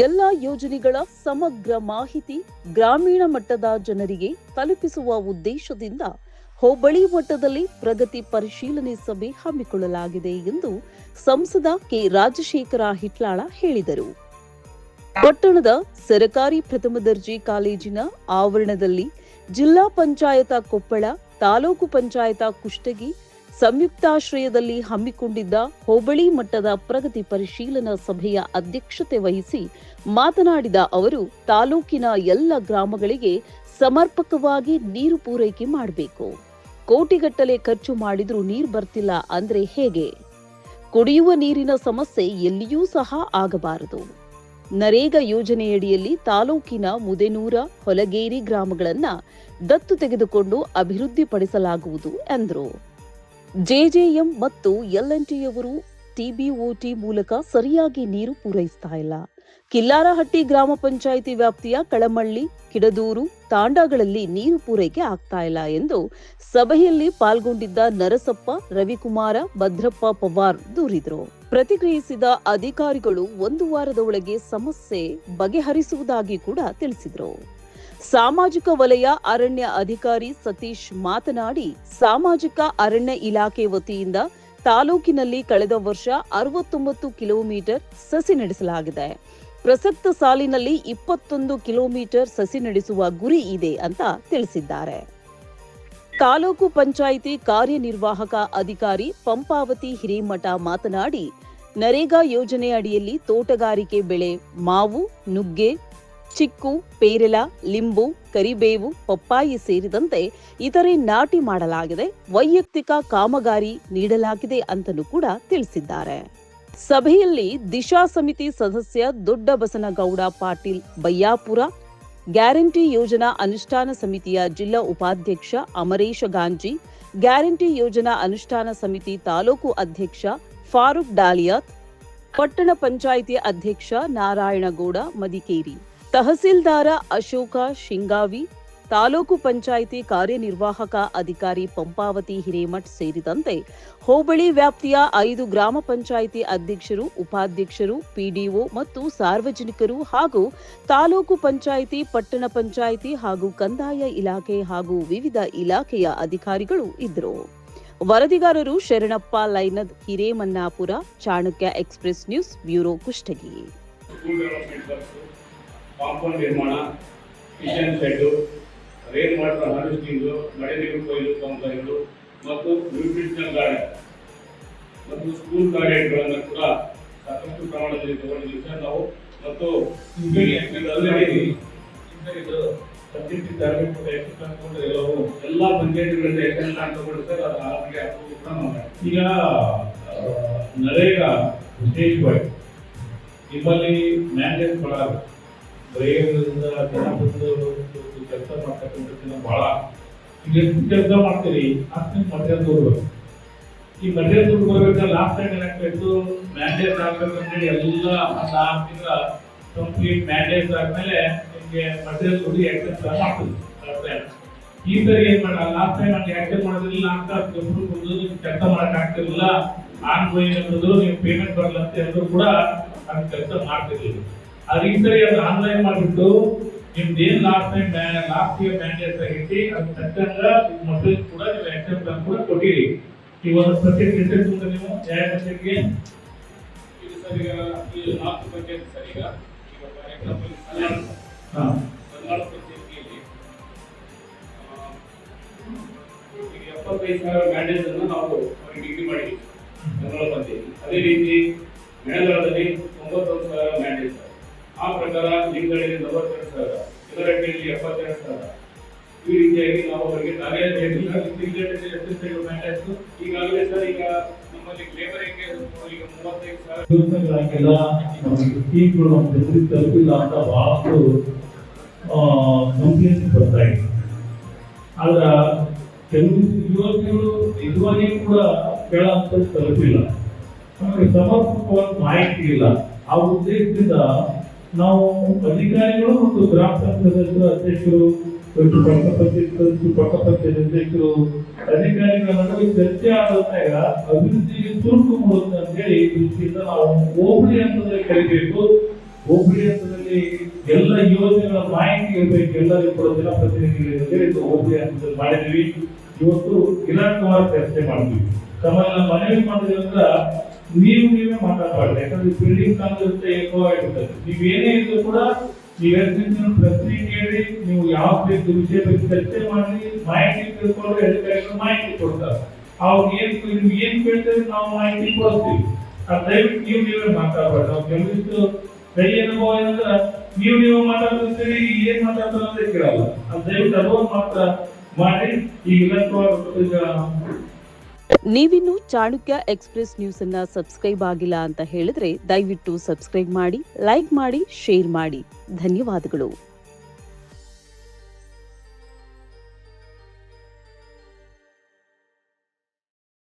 ಎಲ್ಲ ಯೋಜನೆಗಳ ಸಮಗ್ರ ಮಾಹಿತಿ ಗ್ರಾಮೀಣ ಮಟ್ಟದ ಜನರಿಗೆ ತಲುಪಿಸುವ ಉದ್ದೇಶದಿಂದ ಹೋಬಳಿ ಮಟ್ಟದಲ್ಲಿ ಪ್ರಗತಿ ಪರಿಶೀಲನೆ ಸಭೆ ಹಮ್ಮಿಕೊಳ್ಳಲಾಗಿದೆ ಎಂದು ಸಂಸದ ಕೆ ರಾಜಶೇಖರ ಹಿಟ್ಲಾಳ ಹೇಳಿದರು. ಪಟ್ಟಣದ ಸರಕಾರಿ ಪ್ರಥಮ ದರ್ಜೆ ಕಾಲೇಜಿನ ಆವರಣದಲ್ಲಿ ಜಿಲ್ಲಾ ಪಂಚಾಯತ ಕೊಪ್ಪಳ ತಾಲೂಕು ಪಂಚಾಯತ ಕುಷ್ಟಗಿ ಸಂಯುಕ್ತಾಶ್ರಯದಲ್ಲಿ ಹಮ್ಮಿಕೊಂಡಿದ್ದ ಹೋಬಳಿ ಮಟ್ಟದ ಪ್ರಗತಿ ಪರಿಶೀಲನಾ ಸಭೆಯ ಅಧ್ಯಕ್ಷತೆ ವಹಿಸಿ ಮಾತನಾಡಿದ ಅವರು, ತಾಲೂಕಿನ ಎಲ್ಲ ಗ್ರಾಮಗಳಿಗೆ ಸಮರ್ಪಕವಾಗಿ ನೀರು ಪೂರೈಕೆ ಮಾಡಬೇಕು. ಕೋಟಿಗಟ್ಟಲೆ ಖರ್ಚು ಮಾಡಿದರೂ ನೀರು ಬರ್ತಿಲ್ಲ ಅಂದ್ರೆ ಹೇಗೆ? ಕುಡಿಯುವ ನೀರಿನ ಸಮಸ್ಯೆ ಎಲ್ಲಿಯೂ ಸಹ ಆಗಬಾರದು. ನರೇಗಾ ಯೋಜನೆಯಡಿಯಲ್ಲಿ ತಾಲೂಕಿನ ಮುದೇನೂರ, ಹೊಲಗೇರಿ ಗ್ರಾಮಗಳನ್ನು ದತ್ತು ತೆಗೆದುಕೊಂಡು ಅಭಿವೃದ್ಧಿಪಡಿಸಲಾಗುವುದು ಎಂದರು. ಜೆಜೆಎಂ ಮತ್ತು ಎಲ್ಎನ್ಟಿಯವರು ಟಿಬಿಒಟಿ ಮೂಲಕ ಸರಿಯಾಗಿ ನೀರು ಪೂರೈಸ್ತಾ ಇಲ್ಲ. ಕಿಲ್ಲಾರಹಟ್ಟಿ ಗ್ರಾಮ ಪಂಚಾಯಿತಿ ವ್ಯಾಪ್ತಿಯ ಕಳಮಳ್ಳಿ, ಕಿಡದೂರು ತಾಂಡಾಗಳಲ್ಲಿ ನೀರು ಪೂರೈಕೆ ಆಗ್ತಾ ಇಲ್ಲ ಎಂದು ಸಭೆಯಲ್ಲಿ ಪಾಲ್ಗೊಂಡಿದ್ದ ನರಸಪ್ಪ, ರವಿಕುಮಾರ, ಭದ್ರಪ್ಪ ಪವಾರ್ ದೂರಿದರು. ಪ್ರತಿಕ್ರಿಯಿಸಿದ ಅಧಿಕಾರಿಗಳು ಒಂದು ವಾರದ ಒಳಗೆ ಸಮಸ್ಯೆ ಬಗೆಹರಿಸುವುದಾಗಿ ಕೂಡ ತಿಳಿಸಿದರು. ಸಾಮಾಜಿಕ ವಲಯ ಅರಣ್ಯ ಅಧಿಕಾರಿ ಸತೀಶ್ ಮಾತನಾಡಿ, ಸಾಮಾಜಿಕ ಅರಣ್ಯ ಇಲಾಖೆ ವತಿಯಿಂದ ತಾಲೂಕಿನಲ್ಲಿ ಕಳೆದ ವರ್ಷ ಅರವತ್ತೊಂಬತ್ತು ಕಿಲೋಮೀಟರ್ ಸಸಿ ನಡೆಸಲಾಗಿದೆ. ಪ್ರಸಕ್ತ ಸಾಲಿನಲ್ಲಿ ಇಪ್ಪತ್ತೊಂದು ಕಿಲೋಮೀಟರ್ ಸಸಿ ನಡೆಸುವ ಗುರಿ ಇದೆ ಅಂತ ತಿಳಿಸಿದ್ದಾರೆ. ತಾಲೂಕು ಪಂಚಾಯಿತಿ ಕಾರ್ಯನಿರ್ವಾಹಕ ಅಧಿಕಾರಿ ಪಂಪಾವತಿ ಹಿರೇಮಠ ಮಾತನಾಡಿ, ನರೇಗಾ ಯೋಜನೆ ಅಡಿಯಲ್ಲಿ ತೋಟಗಾರಿಕೆ ಬೆಳೆ, ಮಾವು, ನುಗ್ಗೆ ಚಿಕ್ಕು, ಪೇರಲ, ಲಿಂಬು, ಕರಿಬೇವು, ಪಪ್ಪಾಯಿ ಸೇರಿದಂತೆ ಇತರೆ ನಾಟಿ ಮಾಡಲಾಗಿದೆ, ವೈಯಕ್ತಿಕ ಕಾಮಗಾರಿ ನೀಡಲಾಗಿದೆ ಅಂತಲೂ ಕೂಡ ತಿಳಿಸಿದ್ದಾರೆ. ಸಭೆಯಲ್ಲಿ ದಿಶಾ ಸಮಿತಿ ಸದಸ್ಯ ದೊಡ್ಡ ಬಸನಗೌಡ ಪಾಟೀಲ್ ಬಯ್ಯಾಪುರ ಗ್ಯಾರಂಟಿ ಯೋಜನಾ ಅನುಷ್ಠಾನ ಸಮಿತಿಯ ಜಿಲ್ಲಾ ಉಪಾಧ್ಯಕ್ಷ ಅಮರೇಶ ಗಾಂಜಿ, ಗ್ಯಾರಂಟಿ ಯೋಜನಾ ಅನುಷ್ಠಾನ ಸಮಿತಿ ತಾಲೂಕು ಅಧ್ಯಕ್ಷ ಫಾರೂಕ್ ಡಾಲಿಯಾತ್, ಪಟ್ಟಣ ಪಂಚಾಯಿತಿ ಅಧ್ಯಕ್ಷ ನಾರಾಯಣಗೌಡ ಮದಿಕೇರಿ. ತಹಸೀಲ್ದಾರ ಅಶೋಕ ಶಿಂಗಾವಿ, ತಾಲೂಕು ಪಂಚಾಯಿತಿ ಕಾರ್ಯನಿರ್ವಾಹಕ ಅಧಿಕಾರಿ ಪಂಪಾವತಿ ಹಿರೇಮಠ್ ಸೇರಿದಂತೆ ಹೋಬಳಿ ವ್ಯಾಪ್ತಿಯ ಐದು ಗ್ರಾಮ ಪಂಚಾಯಿತಿ ಅಧ್ಯಕ್ಷರು, ಉಪಾಧ್ಯಕ್ಷರು, ಪಿಡಿಒ ಮತ್ತು ಸಾರ್ವಜನಿಕರು ಹಾಗೂ ತಾಲೂಕು ಪಂಚಾಯಿತಿ, ಪಟ್ಟಣ ಪಂಚಾಯಿತಿ ಹಾಗೂ ಕಂದಾಯ ಇಲಾಖೆ ಹಾಗೂ ವಿವಿಧ ಇಲಾಖೆಯ ಅಧಿಕಾರಿಗಳು ಇದ್ದರು. ವರದಿಗಾರರು Sharanappa Lainad, Hiremannapura, Chanakya express news bureau Kushtagi. Compound ನಿರ್ಮಾಣ kitchen shed rain water harvesting ಮಳೆ ನೀರು ಕೊಯ್ಲು ಕಾಮಗಾರಿಗಳು ಮತ್ತು ನ್ಯೂಟ್ರಿಷನಲ್ ಗಾರ್ಡನ್ ಮತ್ತು ಸ್ಕೂಲ್ ಗಾರ್ಡನ್ಗಳನ್ನು ಕೂಡ ಸಾಕಷ್ಟು ಪ್ರಮಾಣದಲ್ಲಿ ತಗೊಂಡಿದ್ದೀವಿ ನಾವು. ಮತ್ತು ಇದು ಎಲ್ಲ ಪಂಚಾಯತಿಗಳಿಂದ ಎಷ್ಟು ತಗೊಂಡು ಸರ್ ಅದು ಕೂಡ ಈಗ ನರೇಗಾ ವಿಶೇಷವಾಗಿ ನಿಮ್ಮಲ್ಲಿ ಮ್ಯಾಂಡೇಟ್ ಬಹಳ ಬರೆಯೋದ್ರಿಂದ ಜನ ಬಂದು ಕೆಲಸ ಮಾಡ್ತಕ್ಕಂಥ ಜನ ಬಹಳ. ಈಗ ಎಷ್ಟು ಕೆಲಸ ಮಾಡ್ತೀರಿ? ಅಷ್ಟು ಮಟೀರಿಯಲ್ ತಗೋಬೇಕು ಈ ಮಟೀರಿಯಲ್ ದುಡ್ಡು ಬರ್ಬೇಕಾದ್ರೆ ಲಾಸ್ಟ್ ಟೈಮ್ ಏನಾಗ್ತಾಯಿತ್ತು ಮ್ಯಾಂಡೇಟ್ ಆಗ್ಬೇಕಂತೇಳಿ ಎಲ್ಲ ಒಂದು ಆರು ತಿಂಗಳ ಕಂಪ್ಲೀಟ್ ಮ್ಯಾಂಡೇಟ್ ಆದ್ಮೇಲೆ ನಿಮಗೆ ಮಟೀರಿಯಲ್ ದುಡ್ಡು ಆಕ್ಸೆಪ್ಟ್ ಮಾಡ್ತದೆ ಈ ಸರಿ ಏನ್ ಮಾಡ ಲಾಸ್ಟ್ ಟೈಮ್ ಅಲ್ಲಿ ಆಕ್ಸೆಪ್ಟ್ ಮಾಡೋದಿಲ್ಲ ಅಂತ ಕಂಪ್ನಿ ಬಂದು ಕೆಲಸ ಮಾಡಕ್ ಆಗ್ತಿರ್ಲಿಲ್ಲ. ಆನ್ ಗೋಯಿಂಗ್ ಅಂತಂದ್ರು ನೀವು ಪೇಮೆಂಟ್ ಬರಲ್ಲ ಅಂತ ಹೇಳಿದ್ರು ಕೂಡ ಅದು ಕೆಲಸ ಮಾಡ್ತಿರ್ಲಿಲ್ಲ. ಈ ಸರಿ ಅದು ಆನ್ಲೈನ್ ಮಾಡಿಬಿಟ್ಟು ನಿಮ್ದು ಏನ್ last time last year mandate ಆಗೈತಿ ಅದು ತಕ್ಕಂಗ ಮೊಬೈಲ್ ಕೂಡ ನೀವು ಆಕ್ಸೆಪ್ಟ್ ಕೂಡ ಕೊಟ್ಟಿರಿ. ಈ ಒಂದು ಪ್ರತಿ ರಿಸಲ್ಟ್ ಮುಂದೆ ನೀವು? ಯಾವ ಪಂಚಾಯತ್ಗೆ ಇದು ಸರಿಗ ಈ ನಾಲ್ಕು ಪಂಚಾಯತ್ ಸರಿಗ ಈಗ. ಈಗ ಫಾರ್ ಎಕ್ಸಾಂಪಲ್ ಹಾ. ಈಗ ಎಪ್ಪತ್ತೈದು ಸಾವಿರ ಮ್ಯಾಂಡೇಜ್ ಅನ್ನು ನಾವು ಡಿಗ್ರಿ ಮಾಡಿದ್ದೀವಿ. ಕನ್ನಡ ಅದೇ ರೀತಿ ಮೇಳದಲ್ಲಿ ಪ್ರಕಾರ ಲಿಂಗಗಳಲ್ಲಿ ನಲವತ್ತೆರಡು ಸಾವಿರ ಇದರಲ್ಲಿ ಎಪ್ಪತ್ತೆರಡು ಸಾವಿರ ಈ ರೀತಿಯಾಗಿ ನಾವು ಅವರಿಗೆ ತಾವೇ ಮ್ಯಾಂಡೇಜ್ ಈಗಾಗಲೇ ಸರ್, ಈಗ ನಮ್ಮಲ್ಲಿ ಲೇಬರಿಂಗ್ಗೆ ಈಗ ಮೂವತ್ತೈದು ಸಾವಿರ ನಮಗೆ ಸ್ಕೀಮ್ಗಳು ನಮ್ಮ ಜನರಿಗೆ ತಲುಪಿಲ್ಲ ಅಂತ ಬಹಳಷ್ಟು ಕಂಪ್ಲೇಂಟ್ ಬರ್ತಾ ಇದೆ. ಆದ್ರೆ ಕೆಲವು ಯುವಕರು ಕೂಡ ಕೇಳಂತ ತಲುಪಿಲ್ಲ. ನಮಗೆ ಸಮರ್ಪಕವಾದ ಮಾಹಿತಿ ಇಲ್ಲ. ಆ ಉದ್ದೇಶದಿಂದ ನಾವು ಅಧಿಕಾರಿಗಳು ಮತ್ತು ಗ್ರಾಮ ಪಂಚಾಯತ್ ಅಧ್ಯಕ್ಷರು, ಮತ್ತು ಪಕ್ಕ ಪಂಚಾಯತ್ ಪಕ್ಕ ಪಂಚಾಯತ್ ಅಧ್ಯಕ್ಷರು, ಅಧಿಕಾರಿಗಳ ನಡುವೆ ಚರ್ಚೆ ಆದಾಗ ಅಭಿವೃದ್ಧಿಗೆ ತುರ್ತು ಮೂಡುತ್ತೆ ಅಂತ ಹೇಳಿ ದೃಷ್ಟಿಯಿಂದ ನಾವು ಹೋಬಳಿ ಹಂತದಲ್ಲಿ ಕರಿಬೇಕು. ಹೋಬಳಿ ಹಂತದಲ್ಲಿ ಎಲ್ಲ ಯೋಜನೆಗಳ ಮಾಹಿತಿ ಇರಬೇಕು. ಎಲ್ಲರಿಗೂ ಕೂಡ ಅಂತ ಹೇಳಿ ಹೋಬಳಿ ಹಂತದಲ್ಲಿ ಮಾಡಿದ್ವಿ ಇವತ್ತು ಇಲಾಖೆ ಚರ್ಚೆ ಮಾಡ್ತೀವಿ. ತಮ್ಮನ್ನ ಮನವಿ ಮಾಡಿದ್ರಿಂದ ನೀವು ನೀವೇ ಮಾತಾಡಬಾರ್ದು. ಯಾಕಂದ್ರೆ ಬಿಲ್ಡಿಂಗ್ ಕಾನ್ಸೆಪ್ಟ್ ಏಕೋ ಆಗಿರ್ತದೆ ನೀವು ಏನೇ ಇದ್ರು ಕೂಡ ನೀವು ಎಷ್ಟು ಪ್ರಶ್ನೆ ಕೇಳಿ, ನೀವು ಯಾವ ವಿಷಯ ಬಗ್ಗೆ ಚರ್ಚೆ ಮಾಡಿ, ಮಾಹಿತಿ ತಿಳ್ಕೊಂಡು ಅಧಿಕಾರಿಗಳು ಮಾಹಿತಿ ಕೊಡ್ತಾರೆ. ಅವ್ರು ಏನ್ ನೀವು ಏನ್ ಕೇಳ್ತಾರೆ ನಾವು ಮಾಹಿತಿ ಕೊಡ್ತೀವಿ. ದಯವಿಟ್ಟು ನೀವು ನೀವೇ ಮಾತಾಡಬಾರ್ದು. ನಾವು ಕೆಲವಿಷ್ಟು ಕೈ ಅನುಭವ ಏನಂದ್ರೆ, ನೀವು ನೀವು ಮಾತಾಡ್ತೀರಿ ಏನ್ ಮಾತಾಡ್ತಾರೆ ಅಂತ ಕೇಳಲ್ಲ. ಅದು ದಯವಿಟ್ಟು ಅನುಭವ ಮಾತ್ರ ಮಾಡಿ. ಈಗ ಇಲಾಖೆ ನೀವಿನ್ನು ಚಾಣಕ್ಯ ಎಕ್ಸ್ಪ್ರೆಸ್ ನ್ಯೂಸ್ ಅನ್ನ ಸಬ್ಸ್ಕ್ರೈಬ್ ಆಗಿಲ್ಲ ಅಂತ ಹೇಳಿದ್ರೆ ದಯವಿಟ್ಟು ಸಬ್ಸ್ಕ್ರೈಬ್ ಮಾಡಿ, ಲೈಕ್ ಮಾಡಿ, ಶೇರ್ ಮಾಡಿ. ಧನ್ಯವಾದಗಳು.